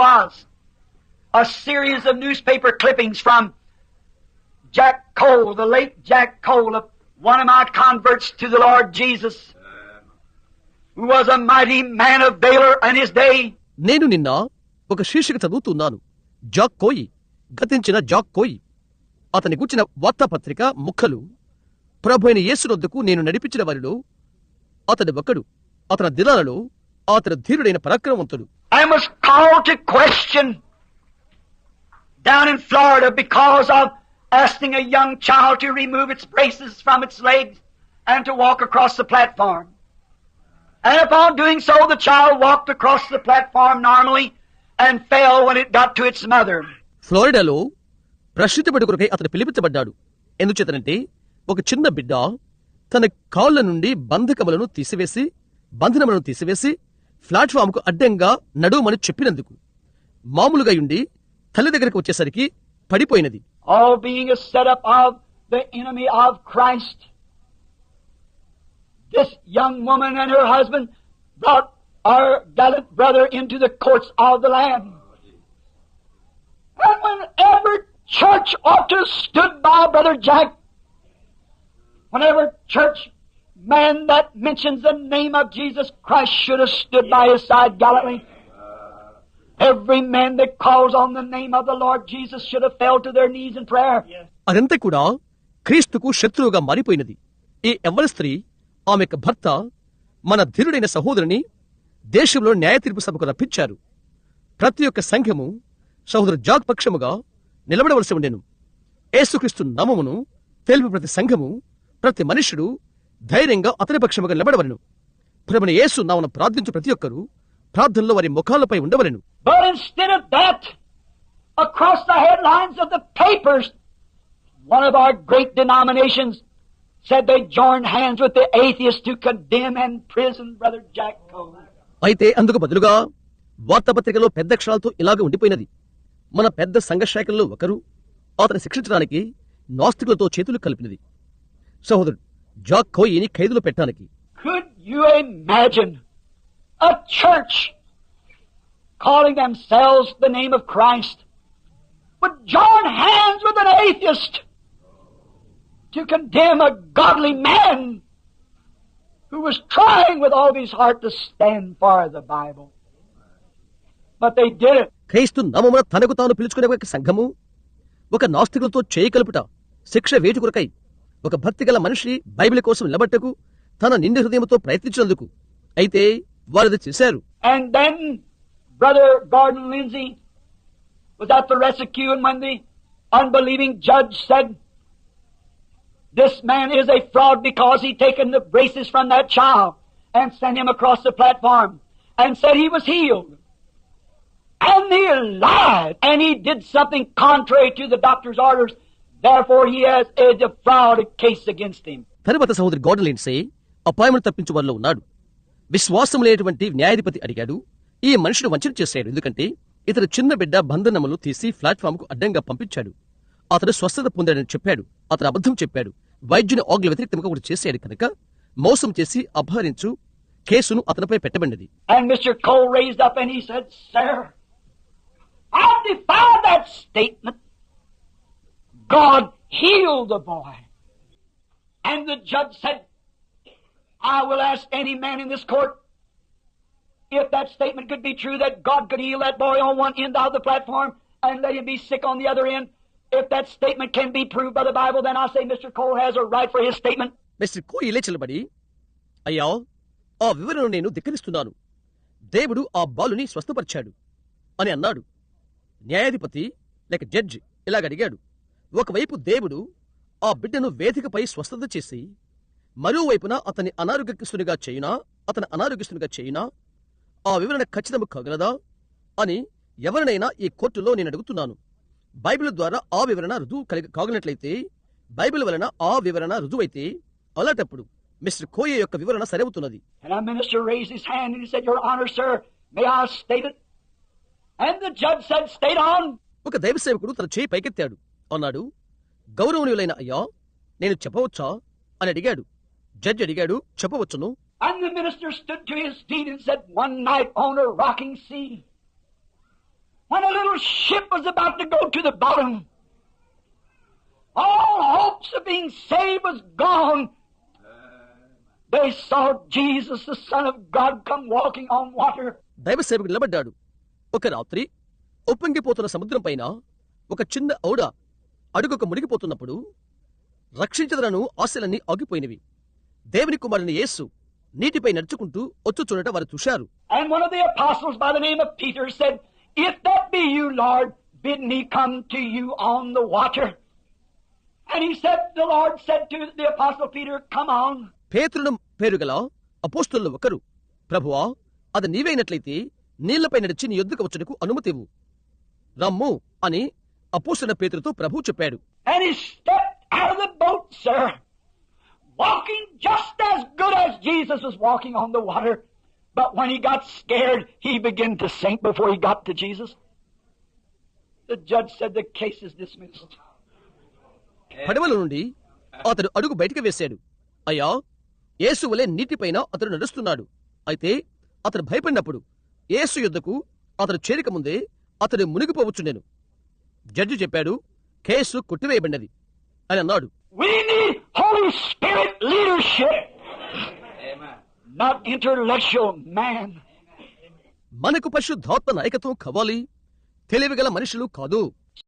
was a series of newspaper clippings from Jack Cole, the late Jack Cole, of one of my converts to the Lord Jesus, who was a mighty man of valor in his day. నేను నిన్న ఒక శీర్షిక చదువుతున్నాను Jack కోయి గతించిన Jack కోయి అతని గుచ్చిన వార్తాపత్రిక ముక్కలు ప్రభు అయిన యేసునొద్దకు నేను నడిపించిన వారిలో అతడు ఒకడు అతని దిలాలలో అతడు ధీరుడైన పరాక్రమవంతుడు and was called to question down in Florida because of asking a young child to remove its braces from its legs and to walk across the platform. And upon doing so, the child walked across the platform normally and fell when it got to its mother. ఫ్లోరిడాలో ప్రశ్నితబడి కొరకై అతను పిలిపించబడ్డాడు ఎందుచేతనంటే ఒక చిన్న బిడ్డ తన కాళ్ళ నుండి బంధకములను తీసివేసి బంధనములను తీసివేసి ఫ్లాట్ఫామ్కు అడ్డంగా నడువమని చెప్పినందుకు మామూలుగా ఉండి తల్లి దగ్గరకు వచ్చేసరికి పడిపోయినది. Church man that mentions the name of Jesus Christ should have stood by his side gallantly. Every man that calls on the name of the Lord Jesus should have fell to their knees in prayer. అదంతా కూడా క్రీస్తుకు శత్రువుగా మారిపోయినది ఈ ఎవరి స్త్రీ ఆమె భర్త మన ధీరుడైన సహోదరుని దేశంలో న్యాయ తీర్పు సభకు రప్పించారు ప్రతి ఒక్క సంఘము సహోదరు జాగ్ పక్షముగా నిలబడవలసి ఉండెను ఏసుక్రీస్తు నామమును తెలుపు ప్రతి సంఘము ప్రతి మనుషుడు ధైర్యంగా అతని పక్షముగా నిలబడవలను. ప్రభుని యేసు నామన ప్రార్థించు ప్రతి ఒక్కరు ప్రార్థనలో వారి ముఖాలపై ఉండవలను. Across the headlines of the అయితే అందుకు బదులుగా వార్తాపత్రికలో పెద్ద అక్షరాలతో ఇలాగ ఉండిపోయినది. మన పెద్ద సంఘ శాఖల్లో ఒకరు అతను శిక్షించడానికి నాస్తికులతో చేతులు కలిపినది. సహోదరుడు జాక్ కోయిని ఖైదులో పెట్టడానికి Could you imagine a church calling themselves the name of Christ would join hands with an atheist to condemn a godly man who was trying with all his heart to stand for the Bible? But they did it. క్రైస్తు నామమున తనకు తాను పిలుచుకునే ఒక సంఘము ఒక నాస్తికులతో చేయి కలుపుట శిక్ష వేటు కొరకై ఒక భక్తిగల మనిషి బైబిల్ కోసం నిలబట్టకు తన నిండి హృదయంతో ప్రయత్నించినందుకు అయితే వారిది చేశారు And then Brother Gordon Lindsay was at the rescue, and when the unbelieving judge said, This man is a fraud because he taken the braces from that child and sent him across the platform and said he was healed. And he lied, and he did something contrary to the doctor's orders. Therefore, he has a defrauded case against him. తరువాత సహోదరి godown Lindsay అపాయమును తప్పించు వారిలో ఉన్నాడు. విశ్వాసం లేనటువంటి న్యాయాధిపతి అడిగాడు. ఈ మనుషుడు వంచన చేశాడు ఎందుకంటే ఇతడు చిన్న బిడ్డ బంధనములు తీసి ప్లాట్ఫామ్కు అడ్డంగా పంపించాడు. అతడు స్వస్థత పొందాడని చెప్పాడు. అతడు అబద్ధం చెప్పాడు. వైద్యుని ఆగ్ల వ్యతిరేక్తంగా ఒకటి చేశాడు కనుక మోసం చేసి అపహరించు కేసును అతనిపై పెట్టబడినది. And God healed the boy. And the judge said, I will ask any man in this court if that statement could be true that God could heal that boy on one end of the platform and let him be sick on the other end. If that statement can be proved by the Bible, then I say Mr. Cole has a right for his statement. Mister కో ఇలే చెల్లబడి అయ్యా ఆ వివరణ నేను ధిక్కరిస్తున్నాను దేవుడు ఆ బాలుని స్వస్థపరిచాడు అని అన్నాడు న్యాయాధిపతి లేక జడ్జి ఇలాగ అడిగాడు ఒకవైపు దేవుడు ఆ బిడ్డను వేదికపై స్వస్థత చేసి మరోవైపున అతని అనారోగ్యస్తునిగా చేయునా అతని అనారోగ్యస్తునిగా చేయునా ఆ వివరణ ఖచ్చితము కాగలదా అని ఎవరినైనా ఈ కోర్టులో నేను అడుగుతున్నాను. బైబిల్ ద్వారా ఆ వివరణ రుజువు కలిగి కాగనట్లయితే బైబిల్ వలన ఆ వివరణ రుజువైతే అలాంటప్పుడు మిస్టర్ కోయే యొక్క వివరణ సరవుతున్నది. ఒక దైవ సేవకుడు తన చేయి పైకెత్తాడు. అన్నాడు గౌరవనీయులైన అయ్యా నేను చెప్పవచ్చా అని అడిగాడు జడ్జి అడిగాడు చెప్పవచ్చును And the minister stood to his feet and said, One night on a rocking sea, ship was about to go to the bottom. All hopes of being saved was gone. They saw Jesus, the Son of God, come walking on water. దైవ సేవకుడు నిలబడ్డాడు ఒక రాత్రి ఉప్పొంగిపోతున్న సముద్రం పైన ఒక చిన్న ఔడ అడుగుకు మునిగిపోతున్నప్పుడు రక్షించదలను ఆశలన్నీ ఆగిపోయినవి. దేవుని కుమారుని యేసు నీటిపై నడుచుకుంటూ వచ్చు చూడట వారు చూశారు. పేతృను పేరు గల అపోస్తుల్లో ఒకరు ప్రభువా అది నీవైనట్లయితే నీళ్ళపై నడిచి నీ యొద్దుకు వచ్చటకు అనుమతివు రమ్ము అని అపోసిన పేతులతో ప్రభు చెప్పాడు. But when he got scared, he began to నుండి అతడు అడుగు బయటికి వేశాడు. అయ్యా యేసు వలె నీటిపైన అతడు నడుస్తున్నాడు. అయితే అతడు భయపడినప్పుడు యేసు యుద్ధకు అతడు చేరిక ముందే అతడు మునిగిపోవచ్చు నేను జడ్జి చెప్పాడు కేసు కొట్టివేయబడినది అని అన్నాడు. మనకు పరిశుద్ధాత్మ నాయకత్వం కావాలి తెలివిగల మనుషులు కాదు